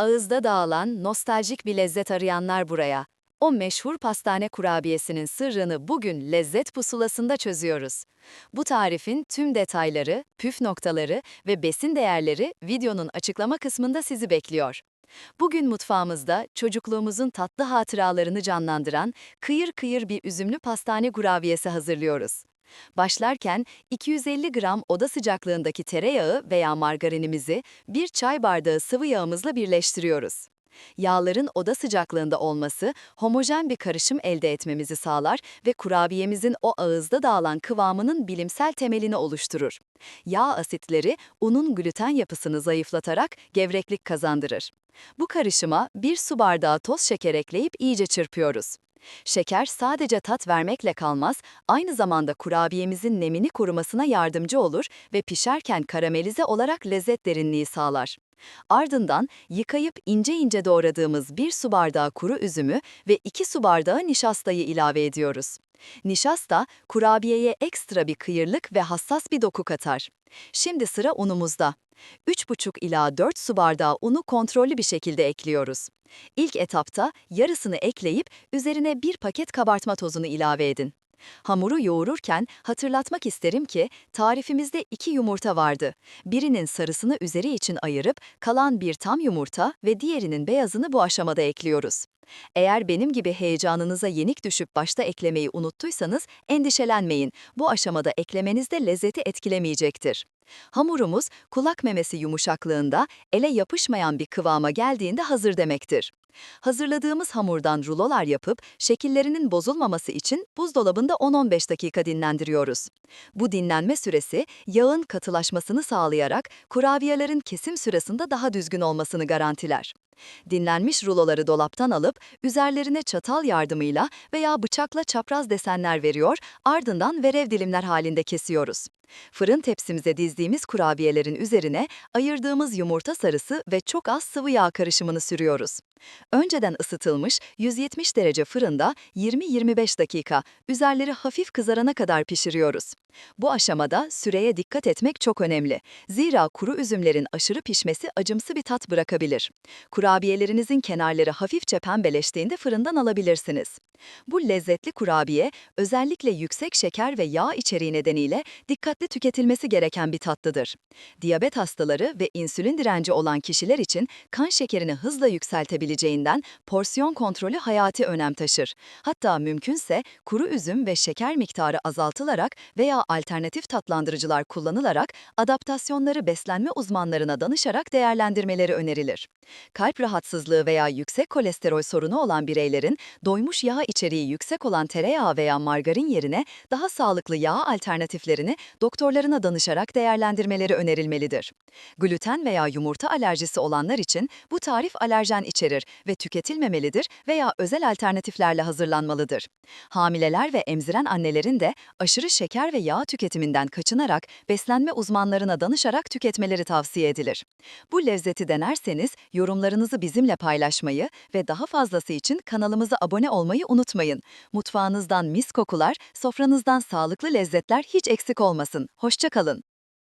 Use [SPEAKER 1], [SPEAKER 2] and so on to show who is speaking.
[SPEAKER 1] Ağızda dağılan, nostaljik bir lezzet arayanlar buraya. O meşhur pastane kurabiyesinin sırrını bugün lezzet pusulasında çözüyoruz. Bu tarifin tüm detayları, püf noktaları ve besin değerleri videonun açıklama kısmında sizi bekliyor. Bugün mutfağımızda çocukluğumuzun tatlı hatıralarını canlandıran kıyır kıyır bir üzümlü pastane kurabiyesi hazırlıyoruz. Başlarken 250 gram oda sıcaklığındaki tereyağı veya margarinimizi bir çay bardağı sıvı yağımızla birleştiriyoruz. Yağların oda sıcaklığında olması homojen bir karışım elde etmemizi sağlar ve kurabiyemizin o ağızda dağılan kıvamının bilimsel temelini oluşturur. Yağ asitleri unun gluten yapısını zayıflatarak gevreklik kazandırır. Bu karışıma bir su bardağı toz şeker ekleyip iyice çırpıyoruz. Şeker sadece tat vermekle kalmaz, aynı zamanda kurabiyemizin nemini korumasına yardımcı olur ve pişerken karamelize olarak lezzet derinliği sağlar. Ardından yıkayıp ince ince doğradığımız bir su bardağı kuru üzümü ve 2 su bardağı nişastayı ilave ediyoruz. Nişasta, kurabiyeye ekstra bir kıyırlık ve hassas bir doku katar. Şimdi sıra unumuzda. 3,5 ila 4 su bardağı unu kontrollü bir şekilde ekliyoruz. İlk etapta yarısını ekleyip üzerine bir paket kabartma tozunu ilave edin. Hamuru yoğururken hatırlatmak isterim ki tarifimizde iki yumurta vardı. Birinin sarısını üzeri için ayırıp kalan bir tam yumurta ve diğerinin beyazını bu aşamada ekliyoruz. Eğer benim gibi heyecanınıza yenik düşüp başta eklemeyi unuttuysanız endişelenmeyin. Bu aşamada eklemeniz de lezzeti etkilemeyecektir. Hamurumuz kulak memesi yumuşaklığında ele yapışmayan bir kıvama geldiğinde hazır demektir. Hazırladığımız hamurdan rulolar yapıp şekillerinin bozulmaması için buzdolabında 10-15 dakika dinlendiriyoruz. Bu dinlenme süresi yağın katılaşmasını sağlayarak kurabiyelerin kesim sırasında daha düzgün olmasını garantiler. Dinlenmiş ruloları dolaptan alıp üzerlerine çatal yardımıyla veya bıçakla çapraz desenler veriyor, ardından verev dilimler halinde kesiyoruz. Fırın tepsimize dizdiğimiz kurabiyelerin üzerine ayırdığımız yumurta sarısı ve çok az sıvı yağ karışımını sürüyoruz. Önceden ısıtılmış 170 derece fırında 20-25 dakika üzerleri hafif kızarana kadar pişiriyoruz. Bu aşamada süreye dikkat etmek çok önemli. Zira kuru üzümlerin aşırı pişmesi acımsı bir tat bırakabilir. Kurabiyelerinizin kenarları hafifçe pembeleştiğinde fırından alabilirsiniz. Bu lezzetli kurabiye özellikle yüksek şeker ve yağ içeriği nedeniyle dikkatli tüketilmesi gereken bir tatlıdır. Diyabet hastaları ve insülin direnci olan kişiler için kan şekerini hızla yükseltebileceğinden porsiyon kontrolü hayati önem taşır. Hatta mümkünse kuru üzüm ve şeker miktarı azaltılarak veya alternatif tatlandırıcılar kullanılarak adaptasyonları beslenme uzmanlarına danışarak değerlendirmeleri önerilir. Kalp rahatsızlığı veya yüksek kolesterol sorunu olan bireylerin doymuş yağ içeriği yüksek olan tereyağı veya margarin yerine daha sağlıklı yağ alternatiflerini doktorlarına danışarak değerlendirmeleri önerilmelidir. Gluten veya yumurta alerjisi olanlar için bu tarif alerjen içerir ve tüketilmemelidir veya özel alternatiflerle hazırlanmalıdır. Hamileler ve emziren annelerin de aşırı şeker ve yağ tüketiminden kaçınarak beslenme uzmanlarına danışarak tüketmeleri tavsiye edilir. Bu lezzeti denerseniz yorumlarınızı bizimle paylaşmayı ve daha fazlası için kanalımıza abone olmayı unutmayın. Mutfağınızdan mis kokular, sofranızdan sağlıklı lezzetler hiç eksik olmasın. Hoşçakalın.